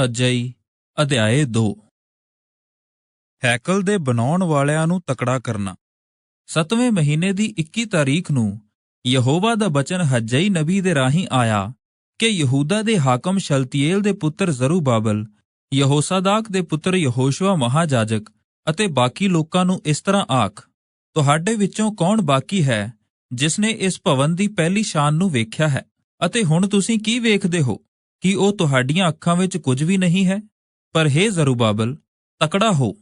ਹਜਈ ਅਧਿਆਏ 2 ਹੈਕਲ ਦੇ ਬਣਾਉਣ ਵਾਲਿਆਂ ਨੂੰ ਤਕੜਾ ਕਰਨਾ। ਸਤਵੇਂ ਮਹੀਨੇ ਦੀ 21 ਤਾਰੀਖ ਨੂੰ ਯਹੋਵਾ ਦਾ ਬਚਨ ਹੱਜਈ ਨਬੀ ਦੇ ਰਾਹੀਂ ਆਇਆ ਕਿ ਯਹੂਦਾ ਦੇ ਹਾਕਮ ਸ਼ਲਤੀਏਲ ਦੇ ਪੁੱਤਰ ਜ਼ਰੂਬਾਬਲ, ਯਹੋਸਾਦਾਕ ਦੇ ਪੁੱਤਰ ਯਹੋਸ਼ਵਾ ਮਹਾਜਾਜਕ ਅਤੇ ਬਾਕੀ ਲੋਕਾਂ ਨੂੰ ਇਸ ਤਰ੍ਹਾਂ ਆਖ, ਤੁਹਾਡੇ ਵਿੱਚੋਂ ਕੌਣ ਬਾਕੀ ਹੈ ਜਿਸ ਨੇ ਇਸ ਭਵਨ ਦੀ ਪਹਿਲੀ ਸ਼ਾਨ ਨੂੰ ਵੇਖਿਆ ਹੈ? ਅਤੇ ਹੁਣ ਤੁਸੀਂ ਕੀ ਵੇਖਦੇ ਹੋ? ਕਿ ਉਹ ਤੁਹਾਡੀਆਂ ਅੱਖਾਂ ਵਿੱਚ ਕੁਝ ਵੀ ਨਹੀਂ ਹੈ? ਪਰ ਹੇ ਜ਼ਰੂਬਾਬਲ, ਤਕੜਾ ਹੋ।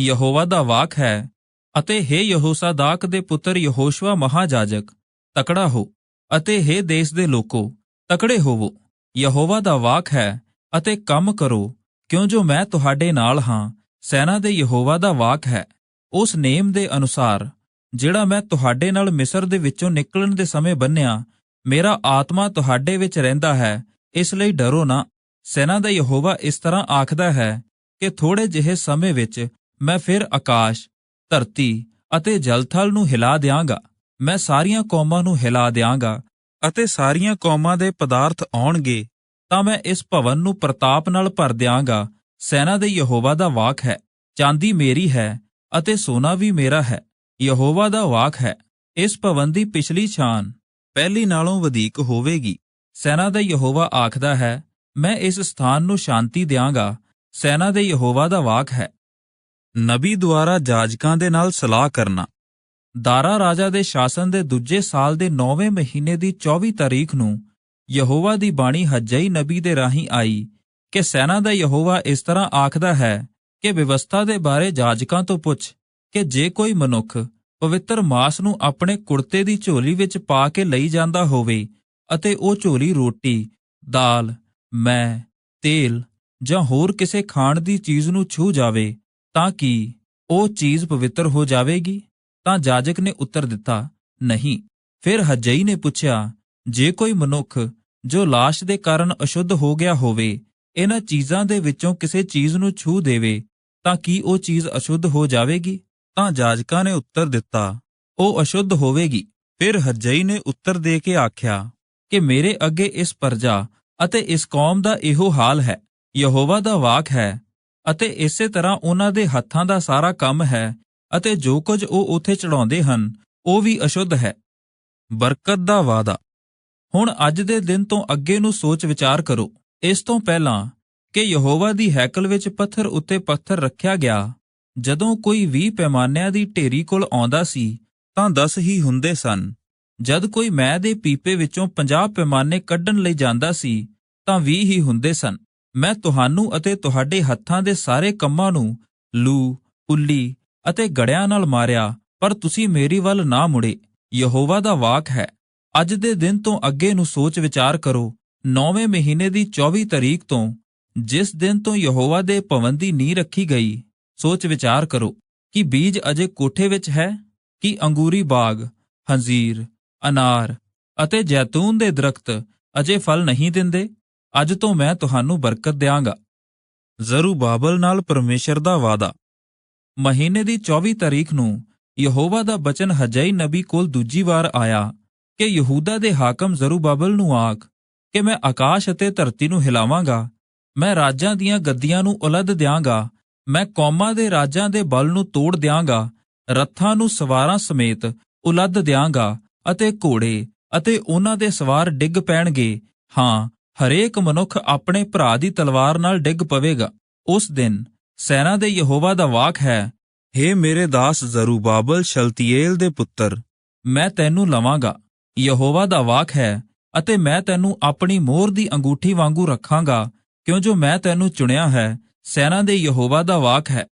ਯਹੋਵਾ ਦਾ ਵਾਕ ਹੈ, ਅਤੇ ਹੇ ਯਹੋਸਾਦਾਕ ਦੇ ਪੁੱਤਰ ਯਹੋਸ਼ਵਾ ਮਹਾਜਾਜਕ, ਤਕੜਾ ਹੋ, ਅਤੇ ਹੇ ਦੇਸ਼ ਦੇ ਲੋਕੋ, ਤਕੜੇ ਹੋਵੋ। ਯਹੋਵਾ ਦਾ ਵਾਕ ਹੈ, ਅਤੇ ਕੰਮ ਕਰੋ, ਕਿਉਂ ਜੋ ਮੈਂ ਤੁਹਾਡੇ ਨਾਲ ਹਾਂ, ਸੈਨਾ ਦੇ ਯਹੋਵਾ ਦਾ ਵਾਕ ਹੈ। ਉਸ ਨੇਮ ਦੇ ਅਨੁਸਾਰ, ਜਿਹੜਾ ਮੈਂ ਤੁਹਾਡੇ ਨਾਲ ਮਿਸਰ ਦੇ ਵਿੱਚੋਂ ਨਿਕਲਣ ਦੇ ਸਮੇਂ ਬੰਨਿਆ, ਮੇਰਾ ਆਤਮਾ ਤੁਹਾਡੇ ਵਿੱਚ ਰਹਿੰਦਾ ਹੈ ਇਸ ਲਈ ਡਰੋ ਨਾ। ਸੈਨਾ ਦਾ ਯਹੋਵਾ ਇਸ ਤਰ੍ਹਾਂ ਆਖਦਾ ਹੈ ਕਿ ਥੋੜੇ ਜਿਹੇ ਸਮੇਂ ਵਿੱਚ ਮੈਂ ਫਿਰ ਆਕਾਸ਼, ਧਰਤੀ ਅਤੇ ਜਲਥਲ ਨੂੰ ਹਿਲਾ ਦਿਆਂਗਾ। ਮੈਂ ਸਾਰੀਆਂ ਕੌਮਾਂ ਨੂੰ ਹਿਲਾ ਦਿਆਂਗਾ ਅਤੇ ਸਾਰੀਆਂ ਕੌਮਾਂ ਦੇ ਪਦਾਰਥ ਆਉਣਗੇ, ਤਾਂ ਮੈਂ ਇਸ ਭਵਨ ਨੂੰ ਪ੍ਰਤਾਪ ਨਾਲ ਭਰ ਦਿਆਂਗਾ। ਸੈਨਾ ਦੇ ਯਹੋਵਾ ਦਾ ਵਾਕ ਹੈ, ਚਾਂਦੀ ਮੇਰੀ ਹੈ ਅਤੇ ਸੋਨਾ ਵੀ ਮੇਰਾ ਹੈ। ਯਹੋਵਾ ਦਾ ਵਾਕ ਹੈ, ਇਸ ਭਵਨ ਦੀ ਪਿਛਲੀ ਸ਼ਾਨ ਪਹਿਲੀ ਨਾਲੋਂ ਵਧੇਕ ਹੋਵੇਗੀ। ਸੈਨਾ ਦਾ ਯਹੋਵਾ ਆਖਦਾ ਹੈ, ਮੈਂ ਇਸ ਸਥਾਨ ਨੂੰ ਸ਼ਾਂਤੀ ਦਿਆਂਗਾ, ਸੈਨਾ ਦੇ ਯਹੋਵਾ ਦਾ ਵਾਕ ਹੈ। ਨਬੀ ਦੁਆਰਾ ਜਾਜਕਾਂ ਦੇ ਨਾਲ ਸਲਾਹ ਕਰਨਾ। ਦਾਰਾ ਰਾਜਾ ਦੇ ਸ਼ਾਸਨ ਦੇ ਦੂਜੇ ਸਾਲ ਦੇ 9ਵੇਂ ਮਹੀਨੇ ਦੀ 24 ਤਾਰੀਖ ਨੂੰ ਯਹੋਵਾ ਦੀ ਬਾਣੀ ਹੱਜਈ ਨਬੀ ਦੇ ਰਾਹੀਂ ਆਈ ਕਿ ਸੈਨਾ ਦਾ ਯਹੋਵਾ ਇਸ ਤਰ੍ਹਾਂ ਆਖਦਾ ਹੈ ਕਿ ਵਿਵਸਥਾ ਦੇ ਬਾਰੇ ਜਾਜਕਾਂ ਤੋਂ ਪੁੱਛ ਕਿ ਜੇ ਕੋਈ ਮਨੁੱਖ ਪਵਿੱਤਰ ਮਾਸ ਨੂੰ ਆਪਣੇ ਕੁੜਤੇ ਦੀ ਝੋਲੀ ਵਿੱਚ ਪਾ ਕੇ ਲਈ ਜਾਂਦਾ ਹੋਵੇ ਅਤੇ ਉਹ ਝੋਲੀ ਰੋਟੀ, ਦਾਲ, ਮੈਂ, ਤੇਲ ਜਾਂ ਹੋਰ ਕਿਸੇ ਖਾਣ ਦੀ ਚੀਜ਼ ਨੂੰ ਛੂ ਜਾਵੇ ਤਾਂ ਕੀ ਉਹ ਚੀਜ਼ ਪਵਿੱਤਰ ਹੋ ਜਾਵੇਗੀ? ਤਾਂ ਜਾਜਕ ਨੇ ਉੱਤਰ ਦਿੱਤਾ ਨਹੀਂ। ਫਿਰ ਹਜਈ ਨੇ ਪੁੱਛਿਆ ਜੇ ਕੋਈ ਮਨੁੱਖ ਜੋ ਲਾਸ਼ ਦੇ ਕਾਰਨ ਅਸ਼ੁੱਧ ਹੋ ਗਿਆ ਹੋਵੇ ਇਹਨਾਂ ਚੀਜ਼ਾਂ ਦੇ ਵਿੱਚੋਂ ਕਿਸੇ ਚੀਜ਼ ਨੂੰ ਛੂ ਦੇਵੇ ਤਾਂ ਕੀ ਉਹ ਚੀਜ਼ ਅਸ਼ੁੱਧ ਹੋ ਜਾਵੇਗੀ? ਤਾਂ ਜਾਜਕਾਂ ਨੇ ਉੱਤਰ ਦਿੱਤਾ ਉਹ ਅਸ਼ੁੱਧ ਹੋਵੇਗੀ। ਫਿਰ ਹਜਈ ਨੇ ਉੱਤਰ ਦੇ ਕੇ ਆਖਿਆ ਕਿ ਮੇਰੇ ਅੱਗੇ ਇਸ ਪਰਜਾ ਅਤੇ ਇਸ ਕੌਮ ਦਾ ਇਹੋ ਹਾਲ ਹੈ, ਯਹੋਵਾ ਦਾ ਵਾਕ ਹੈ, ਅਤੇ ਇਸੇ ਤਰ੍ਹਾਂ ਉਹਨਾਂ ਦੇ ਹੱਥਾਂ ਦਾ ਸਾਰਾ ਕੰਮ ਹੈ, ਅਤੇ ਜੋ ਕੁਝ ਉਹ ਉਥੇ ਚੜਾਉਂਦੇ ਹਨ, ਉਹ ਵੀ ਅਸ਼ੁੱਧ ਹੈ। ਬਰਕਤ ਦਾ ਵਾਦਾ ਹੁਣ ਅੱਜ ਦੇ ਦਿਨ ਤੋਂ ਅੱਗੇ ਨੂੰ ਸੋਚ ਵਿਚਾਰ ਕਰੋ। ਇਸ ਤੋਂ ਪਹਿਲਾਂ ਕਿ ਯਹੋਵਾ ਦੀ ਹੈਕਲ ਵਿੱਚ ਪੱਥਰ ਉੱਤੇ ਪੱਥਰ ਰੱਖਿਆ ਗਿਆ, ਜਦੋਂ ਕੋਈ 20 ਪੈਮਾਨਿਆਂ ਦੀ ਢੇਰੀ ਕੋਲ ਆਉਂਦਾ ਸੀ, ਤਾਂ 10 ਹੀ ਹੁੰਦੇ ਸਨ। ਜਦ ਕੋਈ ਮੈਂ ਦੇ ਪੀਪੇ ਵਿੱਚੋਂ 50 ਪੈਮਾਨੇ ਕੱਢਣ ਲਈ ਜਾਂਦਾ ਸੀ, ਤਾਂ 20 ਹੀ ਹੁੰਦੇ ਸਨ। ਮੈਂ ਤੁਹਾਨੂੰ ਅਤੇ ਤੁਹਾਡੇ ਹੱਥਾਂ ਦੇ ਸਾਰੇ ਕੰਮਾਂ ਨੂੰ ਲੂ ਉੱਲੀ ਅਤੇ ਗੜਿਆਂ ਨਾਲ ਮਾਰਿਆ, ਪਰ ਤੁਸੀਂ ਮੇਰੀ ਵੱਲ ਨਾ ਮੁੜੇ। ਯਹੋਵਾ ਦਾ ਵਾਕ ਹੈ, ਅੱਜ ਦੇ ਦਿਨ ਤੋਂ ਅੱਗੇ ਨੂੰ ਸੋਚ ਵਿਚਾਰ ਕਰੋ, ਨੌਵੇਂ ਮਹੀਨੇ ਦੀ 24 ਤਾਰੀਖ ਤੋਂ, ਜਿਸ ਦਿਨ ਤੋਂ ਯਹੋਵਾ ਦੇ ਭਵਨ ਦੀ ਨੀਂਹ ਰੱਖੀ ਗਈ, ਸੋਚ ਵਿਚਾਰ ਕਰੋ ਕਿ ਬੀਜ ਅਜੇ ਕੋਠੇ ਵਿੱਚ ਹੈ, ਕਿ ਅੰਗੂਰੀ ਬਾਗ, ਹੰਜ਼ੀਰ ਅਨਾਰ ਅਤੇ ਜੈਤੂਨ ਦੇ ਦਰਖਤ ਅਜੇ ਫਲ ਨਹੀਂ ਦਿੰਦੇ, ਅੱਜ ਤੋਂ ਮੈਂ ਤੁਹਾਨੂੰ ਬਰਕਤ ਦਿਆਂਗਾ। ਜ਼ਰੂਬਾਬਲ ਨਾਲ ਪਰਮੇਸ਼ਰ ਦਾ ਵਾਦਾ ਮਹੀਨੇ ਦੀ 24 ਤਾਰੀਖ ਨੂੰ ਯਹੋਵਾ ਦਾ ਬਚਨ ਹਜਈ ਨਬੀ ਕੋਲ ਦੂਜੀ ਵਾਰ ਆਇਆ ਕਿ ਯਹੂਦਾ ਦੇ ਹਾਕਮ ਜ਼ਰੂਬਾਬਲ ਨੂੰ ਆਖ ਕਿ ਮੈਂ ਆਕਾਸ਼ ਅਤੇ ਧਰਤੀ ਨੂੰ ਹਿਲਾਵਾਂਗਾ, ਮੈਂ ਰਾਜਾਂ ਦੀਆਂ ਗੱਦੀਆਂ ਨੂੰ ਉਲੱਦ ਦਿਆਂਗਾ, ਮੈਂ ਕੌਮਾਂ ਦੇ ਰਾਜਾਂ ਦੇ ਬਲ ਨੂੰ ਤੋੜ ਦਿਆਂਗਾ, ਰੱਥਾਂ ਨੂੰ ਸਵਾਰਾਂ ਸਮੇਤ ਉਲੱਦ ਦਿਆਂਗਾ ਅਤੇ ਘੋੜੇ ਅਤੇ ਉਹਨਾਂ ਦੇ ਸਵਾਰ ਡਿੱਗ ਪੈਣਗੇ। ਹਾਂ ਹਰੇਕ ਮਨੁੱਖ ਆਪਣੇ ਭਰਾ ਦੀ ਤਲਵਾਰ ਨਾਲ ਡਿੱਗ ਪਵੇਗਾ। ਉਸ ਦਿਨ ਸੈਨਾ ਦੇ ਯਹੋਵਾ ਦਾ ਵਾਕ ਹੈ हे ਮੇਰੇ ਦਾਸ ਜ਼ਰੂਬਾਬਲ ਸ਼ਲਤੀਏਲ ਦੇ ਪੁੱਤਰ। ਮੈਂ ਤੈਨੂੰ ਲਵਾਂਗਾ। ਯਹੋਵਾ ਦਾ ਵਾਕ ਹੈ ਅਤੇ ਮੈਂ ਤੈਨੂੰ ਆਪਣੀ ਮੋਹਰ ਦੀ ਅੰਗੂਠੀ ਵਾਂਗੂ ਰੱਖਾਂਗਾ ਕਿਉਂ ਜੋ ਮੈਂ ਤੈਨੂੰ ਚੁਣਿਆ ਹੈ। ਸੈਨਾ ਦੇ ਯਹੋਵਾ ਦਾ ਵਾਕ ਹੈ।